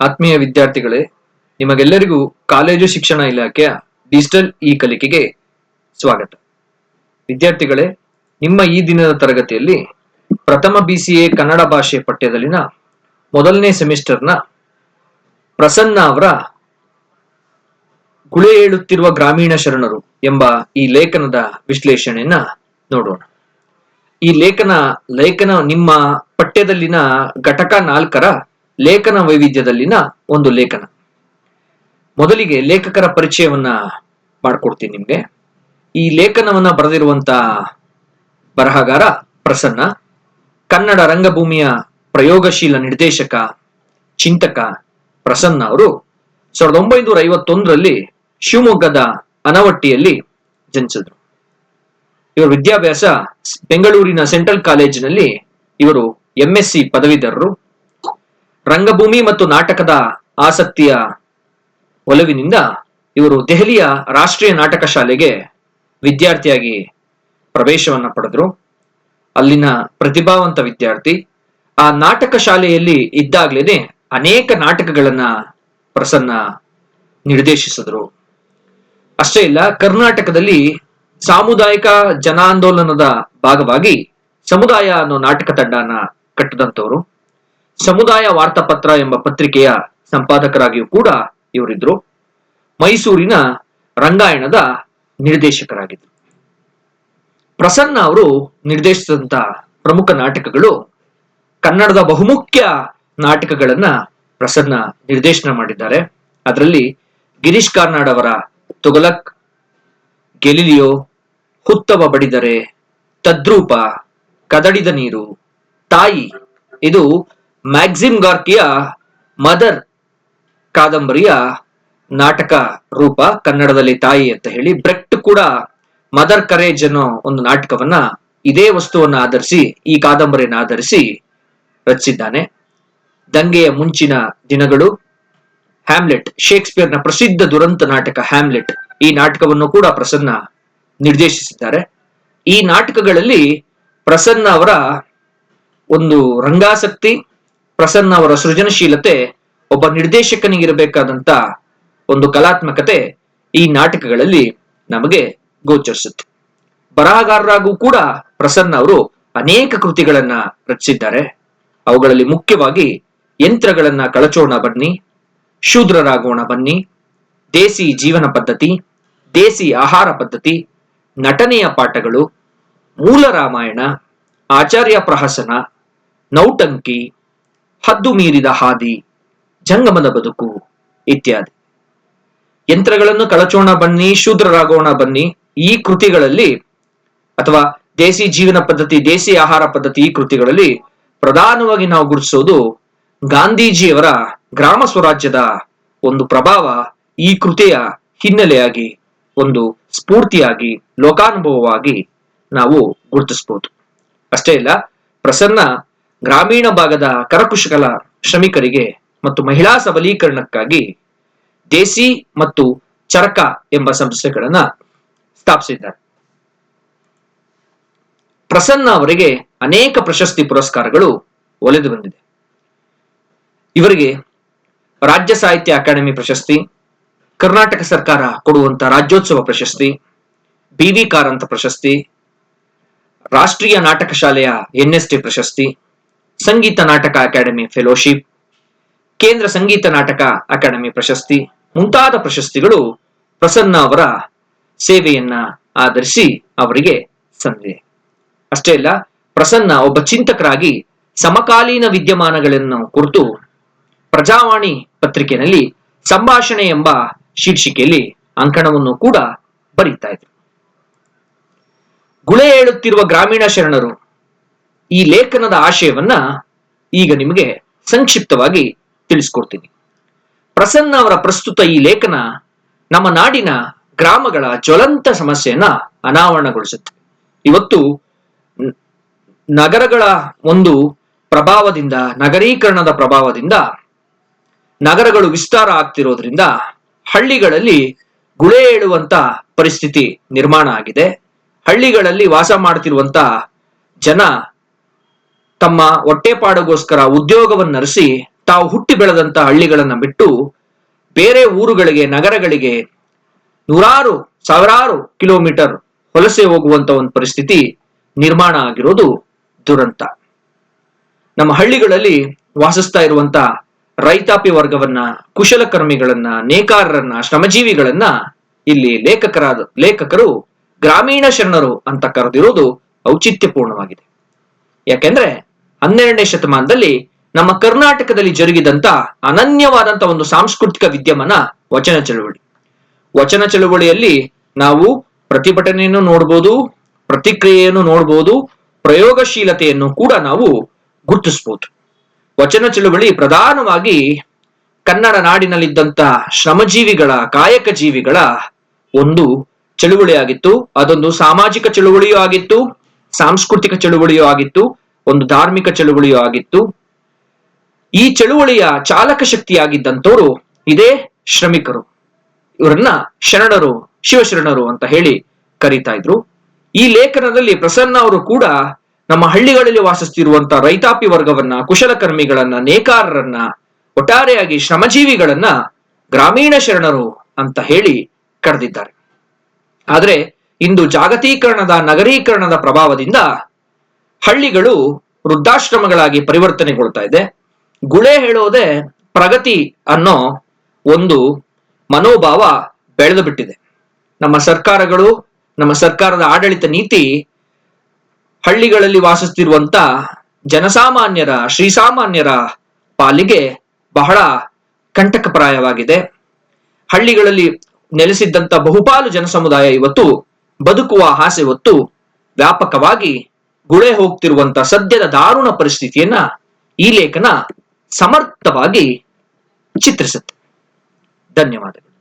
ಆತ್ಮೀಯ ವಿದ್ಯಾರ್ಥಿಗಳೇ, ನಿಮಗೆಲ್ಲರಿಗೂ ಕಾಲೇಜು ಶಿಕ್ಷಣ ಇಲಾಖೆಯ ಡಿಜಿಟಲ್ ಇ ಕಲಿಕೆಗೆ ಸ್ವಾಗತ. ವಿದ್ಯಾರ್ಥಿಗಳೇ, ನಿಮ್ಮ ಈ ದಿನದ ತರಗತಿಯಲ್ಲಿ ಪ್ರಥಮ ಬಿಸಿಎ ಕನ್ನಡ ಭಾಷೆ ಪಠ್ಯದಲ್ಲಿನ ಮೊದಲನೇ ಸೆಮಿಸ್ಟರ್ನ ಪ್ರಸನ್ನ ಅವರ ಗುಳೆ ಏಳುತ್ತಿರುವ ಗ್ರಾಮೀಣ ಶರಣರು ಎಂಬ ಈ ಲೇಖನದ ವಿಶ್ಲೇಷಣೆಯನ್ನ ನೋಡೋಣ. ಈ ಲೇಖನ ಲೇಖನ ನಿಮ್ಮ ಪಠ್ಯದಲ್ಲಿನ ಘಟಕ ನಾಲ್ಕರ ಲೇಖನ ವೈವಿಧ್ಯದಲ್ಲಿನ ಒಂದು ಲೇಖನ. ಮೊದಲಿಗೆ ಲೇಖಕರ ಪರಿಚಯವನ್ನ ಮಾಡ್ಕೊಡ್ತೀನಿ ನಿಮಗೆ. ಈ ಲೇಖನವನ್ನ ಬರೆದಿರುವಂತ ಬರಹಗಾರ ಪ್ರಸನ್ನ, ಕನ್ನಡ ರಂಗಭೂಮಿಯ ಪ್ರಯೋಗಶೀಲ ನಿರ್ದೇಶಕ ಚಿಂತಕ ಪ್ರಸನ್ನ ಅವರು ಸಾವಿರದ ಒಂಬೈನೂರ ಐವತ್ತೊಂದರಲ್ಲಿ ಶಿವಮೊಗ್ಗದ ಅನವಟ್ಟಿಯಲ್ಲಿ ಜನಿಸಿದ್ರು. ಇವರ ವಿದ್ಯಾಭ್ಯಾಸ ಬೆಂಗಳೂರಿನ ಸೆಂಟ್ರಲ್ ಕಾಲೇಜಿನಲ್ಲಿ ಇವರು ಎಂಎಸ್ಸಿ ಪದವೀಧರರು. ರಂಗಭೂಮಿ ಮತ್ತು ನಾಟಕದ ಆಸಕ್ತಿಯ ಒಲವಿನಿಂದ ಇವರು ದೆಹಲಿಯ ರಾಷ್ಟ್ರೀಯ ನಾಟಕ ಶಾಲೆಗೆ ವಿದ್ಯಾರ್ಥಿಯಾಗಿ ಪ್ರವೇಶವನ್ನು ಪಡೆದ್ರು. ಅಲ್ಲಿನ ಪ್ರತಿಭಾವಂತ ವಿದ್ಯಾರ್ಥಿ, ಆ ನಾಟಕ ಶಾಲೆಯಲ್ಲಿ ಇದ್ದಾಗ್ಲೇನೆ ಅನೇಕ ನಾಟಕಗಳನ್ನ ಪ್ರಸನ್ನ ನಿರ್ದೇಶಿಸಿದರು. ಅಷ್ಟೇ ಇಲ್ಲ, ಕರ್ನಾಟಕದಲ್ಲಿ ಸಾಮುದಾಯಿಕ ಜನಾಂದೋಲನದ ಭಾಗವಾಗಿ ಸಮುದಾಯ ಅನ್ನೋ ನಾಟಕ ತಂಡನ ಕಟ್ಟಿದಂತವರು ಸಮುದಾಯ ವಾರ್ತಾಪತ್ರ ಎಂಬ ಪತ್ರಿಕೆಯ ಸಂಪಾದಕರಾಗಿಯೂ ಕೂಡ ಇವರಿದ್ರು. ಮೈಸೂರಿನ ರಂಗಾಯಣದ ನಿರ್ದೇಶಕರಾಗಿದ್ದರು ಪ್ರಸನ್ನ ಅವರು ನಿರ್ದೇಶಿಸಿದಂತ ಪ್ರಮುಖ ನಾಟಕಗಳು ಕನ್ನಡದ ಬಹುಮುಖ್ಯ ನಾಟಕಗಳನ್ನ ಪ್ರಸನ್ನ ನಿರ್ದೇಶನ ಮಾಡಿದ್ದಾರೆ. ಅದರಲ್ಲಿ ಗಿರೀಶ್ ಕಾರ್ನಾಡ್ ಅವರ ತುಗಲಕ್, ಗೆಲಿಲಿಯೋ, ಹುತ್ತವ ಬಡಿದರೆ ತದ್ರೂಪ ಕದಡಿದ ನೀರು, ತಾಯಿ, ಇದು ಮ್ಯಾಕ್ಸಿಮ್ ಗಾರ್ಕಿಯ ಮದರ್ ಕಾದಂಬರಿಯ ನಾಟಕ ರೂಪ ಕನ್ನಡದಲ್ಲಿ ತಾಯಿ ಅಂತ ಹೇಳಿ ಬ್ರೆಕ್ಟ್ ಕೂಡ ಮದರ್ ಕರೇಜ್ ಅನ್ನೋ ಒಂದು ನಾಟಕವನ್ನ ಇದೇ ವಸ್ತುವನ್ನು ಆಧರಿಸಿ, ಈ ಕಾದಂಬರಿಯನ್ನು ಆಧರಿಸಿ ರಚಿಸಿದ್ದಾನೆ. ದಂಗೆಯ ಮುಂಚಿನ ದಿನಗಳು, ಹ್ಯಾಮ್ಲೆಟ್, ಶೇಕ್ಸ್ಪಿಯರ್ನ ಪ್ರಸಿದ್ಧ ದುರಂತ ನಾಟಕ ಹ್ಯಾಮ್ಲೆಟ್ ಈ ನಾಟಕವನ್ನು ಕೂಡ ಪ್ರಸನ್ನ ನಿರ್ದೇಶಿಸಿದ್ದಾರೆ. ಈ ನಾಟಕಗಳಲ್ಲಿ ಪ್ರಸನ್ನ ಅವರ ಒಂದು ರಂಗಾಸಕ್ತಿ ಪ್ರಸನ್ನ ಅವರ ಸೃಜನಶೀಲತೆ ಒಬ್ಬ ನಿರ್ದೇಶಕನಿಗಿರಬೇಕಾದಂತ ಒಂದು ಕಲಾತ್ಮಕತೆ ಈ ನಾಟಕಗಳಲ್ಲಿ ನಮಗೆ ಗೋಚರಿಸುತ್ತೆ. ಬರಹಗಾರರಾಗೂ ಕೂಡ ಪ್ರಸನ್ನ ಅವರು ಅನೇಕ ಕೃತಿಗಳನ್ನ ರಚಿಸಿದ್ದಾರೆ. ಅವುಗಳಲ್ಲಿ ಮುಖ್ಯವಾಗಿ ಯಂತ್ರಗಳನ್ನ ಕಳಚೋಣ ಬನ್ನಿ, ಶೂದ್ರರಾಗೋಣ ಬನ್ನಿ, ದೇಸಿ ಜೀವನ ಪದ್ಧತಿ, ದೇಸಿ ಆಹಾರ ಪದ್ಧತಿ, ನಟನೆಯ ಪಾಠಗಳು, ಮೂಲ ರಾಮಾಯಣ, ಆಚಾರ್ಯ ಪ್ರಹಸನ, ನೌಟಂಕಿ ಹದ್ದು ಮೀರಿದ ಹಾದಿ, ಜಂಗಮದ ಬದುಕು ಇತ್ಯಾದಿ. ಯಂತ್ರಗಳನ್ನು ಕಳಚೋಣ ಬನ್ನಿ, ಶೂದ್ರರಾಗೋಣ ಬನ್ನಿ. ಈ ಕೃತಿಗಳಲ್ಲಿ ಅಥವಾ ದೇಸಿ ಜೀವನ ಪದ್ಧತಿ, ದೇಸಿ ಆಹಾರ ಪದ್ಧತಿ ಈ ಕೃತಿಗಳಲ್ಲಿ ಪ್ರಧಾನವಾಗಿ ನಾವು ಗುರುತಿಸೋದು ಗಾಂಧೀಜಿಯವರ ಗ್ರಾಮ ಸ್ವರಾಜ್ಯದ ಒಂದು ಪ್ರಭಾವ ಈ ಕೃತಿಯ ಹಿನ್ನೆಲೆಯಾಗಿ, ಒಂದು ಸ್ಫೂರ್ತಿಯಾಗಿ, ಲೋಕಾನುಭವವಾಗಿ ನಾವು ಗುರುತಿಸಬಹುದು ಅಷ್ಟೇ ಇಲ್ಲ, ಪ್ರಸನ್ನ ಗ್ರಾಮೀಣ ಭಾಗದ ಕರಕುಶಲ ಶ್ರಮಿಕರಿಗೆ ಮತ್ತು ಮಹಿಳಾ ಸಬಲೀಕರಣಕ್ಕಾಗಿ ದೇಸಿ ಮತ್ತು ಚರಕ ಎಂಬ ಸಂಸ್ಥೆಗಳನ್ನ ಸ್ಥಾಪಿಸಿದ್ದಾರೆ. ಪ್ರಸನ್ನ ಅವರಿಗೆ ಅನೇಕ ಪ್ರಶಸ್ತಿ ಪುರಸ್ಕಾರಗಳು ಒಲಿದು ಬಂದಿದೆ. ಇವರಿಗೆ ರಾಜ್ಯ ಸಾಹಿತ್ಯ ಅಕಾಡೆಮಿ ಪ್ರಶಸ್ತಿ, ಕರ್ನಾಟಕ ಸರ್ಕಾರ ಕೊಡುವಂತ ರಾಜ್ಯೋತ್ಸವ ಪ್ರಶಸ್ತಿ, ಬಿ ವಿ ಕಾರಂತ ಪ್ರಶಸ್ತಿ, ರಾಷ್ಟ್ರೀಯ ನಾಟಕ ಶಾಲೆಯ ಎನ್ಎಸ್ಟಿ ಪ್ರಶಸ್ತಿ ಸಂಗೀತ ನಾಟಕ ಅಕಾಡೆಮಿ ಫೆಲೋಶಿಪ್, ಕೇಂದ್ರ ಸಂಗೀತ ನಾಟಕ ಅಕಾಡೆಮಿ ಪ್ರಶಸ್ತಿ, ಮುಂತಾದ ಪ್ರಶಸ್ತಿಗಳು ಪ್ರಸನ್ನ ಅವರ ಸೇವೆಯನ್ನ ಆಧರಿಸಿ ಅವರಿಗೆ ಸಂದಿದೆ ಅಷ್ಟೇ ಅಲ್ಲ, ಪ್ರಸನ್ನ ಒಬ್ಬ ಚಿಂತಕರಾಗಿ ಸಮಕಾಲೀನ ವಿದ್ಯಮಾನಗಳನ್ನು ಕುರಿತು ಪ್ರಜಾವಾಣಿ ಪತ್ರಿಕೆಯಲ್ಲಿ ಸಂಭಾಷಣೆ ಎಂಬ ಶೀರ್ಷಿಕೆಯಲ್ಲಿ ಅಂಕಣವನ್ನು ಕೂಡ ಬರೀತಾ ಇದ್ರು. ಗುಳೆ ಹೇಳುತ್ತಿರುವ ಗ್ರಾಮೀಣ ಶರಣರು ಈ ಲೇಖನದ ಆಶಯವನ್ನ ಈಗ ನಿಮಗೆ ಸಂಕ್ಷಿಪ್ತವಾಗಿ ತಿಳಿಸ್ಕೊಡ್ತೀನಿ. ಪ್ರಸನ್ನ ಅವರ ಪ್ರಸ್ತುತ ಈ ಲೇಖನ ನಮ್ಮ ನಾಡಿನ ಗ್ರಾಮಗಳ ಜ್ವಲಂತ ಸಮಸ್ಯೆಯನ್ನ ಅನಾವರಣಗೊಳಿಸುತ್ತೆ. ಇವತ್ತು ನಗರಗಳ ಒಂದು ಪ್ರಭಾವದಿಂದ, ನಗರೀಕರಣದ ಪ್ರಭಾವದಿಂದ, ನಗರಗಳು ವಿಸ್ತಾರ ಆಗ್ತಿರೋದ್ರಿಂದ ಹಳ್ಳಿಗಳಲ್ಲಿ ಗುಳೆ ಏಳುವಂತ ಪರಿಸ್ಥಿತಿ ನಿರ್ಮಾಣ ಆಗಿದೆ. ಹಳ್ಳಿಗಳಲ್ಲಿ ವಾಸ ಮಾಡ್ತಿರುವಂತ ಜನ ತಮ್ಮ ಹೊಟ್ಟೆಪಾಡುಗೋಸ್ಕರ ಉದ್ಯೋಗವನ್ನರಿಸಿ ತಾವು ಹುಟ್ಟಿ ಬೆಳೆದಂತಹ ಹಳ್ಳಿಗಳನ್ನ ಬಿಟ್ಟು ಬೇರೆ ಊರುಗಳಿಗೆ, ನಗರಗಳಿಗೆ ನೂರಾರು, ಸಾವಿರಾರು ಕಿಲೋಮೀಟರ್ ವಲಸೆ ಹೋಗುವಂತ ಒಂದು ಪರಿಸ್ಥಿತಿ ನಿರ್ಮಾಣ ಆಗಿರೋದು ದುರಂತ. ನಮ್ಮ ಹಳ್ಳಿಗಳಲ್ಲಿ ವಾಸಿಸ್ತಾ ಇರುವಂತ ರೈತಾಪಿ ವರ್ಗವನ್ನ, ಕುಶಲಕರ್ಮಿಗಳನ್ನ, ನೇಕಾರರನ್ನ, ಶ್ರಮಜೀವಿಗಳನ್ನ ಇಲ್ಲಿ ಲೇಖಕರಾದ, ಲೇಖಕರು ಗ್ರಾಮೀಣ ಶರಣರು ಅಂತ ಕರೆದಿರೋದು ಔಚಿತ್ಯಪೂರ್ಣವಾಗಿದೆ. ಯಾಕೆಂದ್ರೆ ಹನ್ನೆರಡನೇ ಶತಮಾನದಲ್ಲಿ ನಮ್ಮ ಕರ್ನಾಟಕದಲ್ಲಿ ಜರುಗಿದಂತ ಅನನ್ಯವಾದಂತ ಒಂದು ಸಾಂಸ್ಕೃತಿಕ ವಿದ್ಯಮಾನ ವಚನ ಚಳುವಳಿ. ವಚನ ಚಳುವಳಿಯಲ್ಲಿ ನಾವು ಪ್ರತಿಭಟನೆಯನ್ನು ನೋಡ್ಬೋದು, ಪ್ರತಿಕ್ರಿಯೆಯನ್ನು ನೋಡ್ಬೋದು, ಪ್ರಯೋಗಶೀಲತೆಯನ್ನು ಕೂಡ ನಾವು ಗುರುತಿಸ್ಬೋದು. ವಚನ ಚಳುವಳಿ ಪ್ರಧಾನವಾಗಿ ಕನ್ನಡ ನಾಡಿನಲ್ಲಿದ್ದಂತ ಶ್ರಮಜೀವಿಗಳ, ಕಾಯಕ ಜೀವಿಗಳ ಒಂದು ಚಳುವಳಿಯಾಗಿತ್ತು. ಅದೊಂದು ಸಾಮಾಜಿಕ ಚಳುವಳಿಯೂ ಆಗಿತ್ತು, ಸಾಂಸ್ಕೃತಿಕ ಚಳುವಳಿಯೂ ಆಗಿತ್ತು. ಒಂದು ಧಾರ್ಮಿಕ ಚಳುವಳಿಯು ಆಗಿತ್ತು. ಈ ಚಳುವಳಿಯ ಚಾಲಕ ಶಕ್ತಿಯಾಗಿದ್ದಂಥವರು ಇದೇ ಶ್ರಮಿಕರು. ಇವರನ್ನ ಶರಣರು, ಶಿವಶರಣರು ಅಂತ ಹೇಳಿ ಕರೀತಾ ಇದ್ರು. ಈ ಲೇಖನದಲ್ಲಿ ಪ್ರಸನ್ನ ಅವರು ಕೂಡ ನಮ್ಮ ಹಳ್ಳಿಗಳಲ್ಲಿ ವಾಸಿಸ್ತಿರುವಂತಹ ರೈತಾಪಿ ವರ್ಗವನ್ನ ಕುಶಲಕರ್ಮಿಗಳನ್ನ ನೇಕಾರರನ್ನ, ಒಟ್ಟಾರೆಯಾಗಿ ಶ್ರಮಜೀವಿಗಳನ್ನ ಗ್ರಾಮೀಣ ಶರಣರು ಅಂತ ಹೇಳಿ ಕರೆದಿದ್ದಾರೆ. ಆದ್ರೆ ಇಂದು ಜಾಗತೀಕರಣದ, ನಗರೀಕರಣದ ಪ್ರಭಾವದಿಂದ ಹಳ್ಳಿಗಳು ವೃದ್ಧಾಶ್ರಮಗಳಾಗಿ ಪರಿವರ್ತನೆಗೊಳ್ತಾ ಇದೆ. ಗುಳೆ ಹೇಳೋದೆ ಪ್ರಗತಿ ಅನ್ನೋ ಒಂದು ಮನೋಭಾವ ಬೆಳೆದು ಬಿಟ್ಟಿದೆ. ನಮ್ಮ ಸರ್ಕಾರಗಳು, ನಮ್ಮ ಸರ್ಕಾರದ ಆಡಳಿತ ನೀತಿ ಹಳ್ಳಿಗಳಲ್ಲಿ ವಾಸಿಸ್ತಿರುವಂತ ಜನಸಾಮಾನ್ಯರ, ಶ್ರೀಸಾಮಾನ್ಯರ ಪಾಲಿಗೆ ಬಹಳ ಕಂಟಕಪ್ರಾಯವಾಗಿದೆ. ಹಳ್ಳಿಗಳಲ್ಲಿ ನೆಲೆಸಿದ್ದಂತ ಬಹುಪಾಲು ಜನಸಮುದಾಯ ಇವತ್ತು ಬದುಕುವ ಆಸೆ ಹೊತ್ತು ವ್ಯಾಪಕವಾಗಿ ಗುಳೆ ಹೋಗ್ತಿರುವಂತ ಸದ್ಯದ ದಾರುಣ ಪರಿಸ್ಥಿತಿಯನ್ನ ಈ ಲೇಖನ ಸಮರ್ಥವಾಗಿ ಚಿತ್ರಿಸುತ್ತೆ. ಧನ್ಯವಾದಗಳು.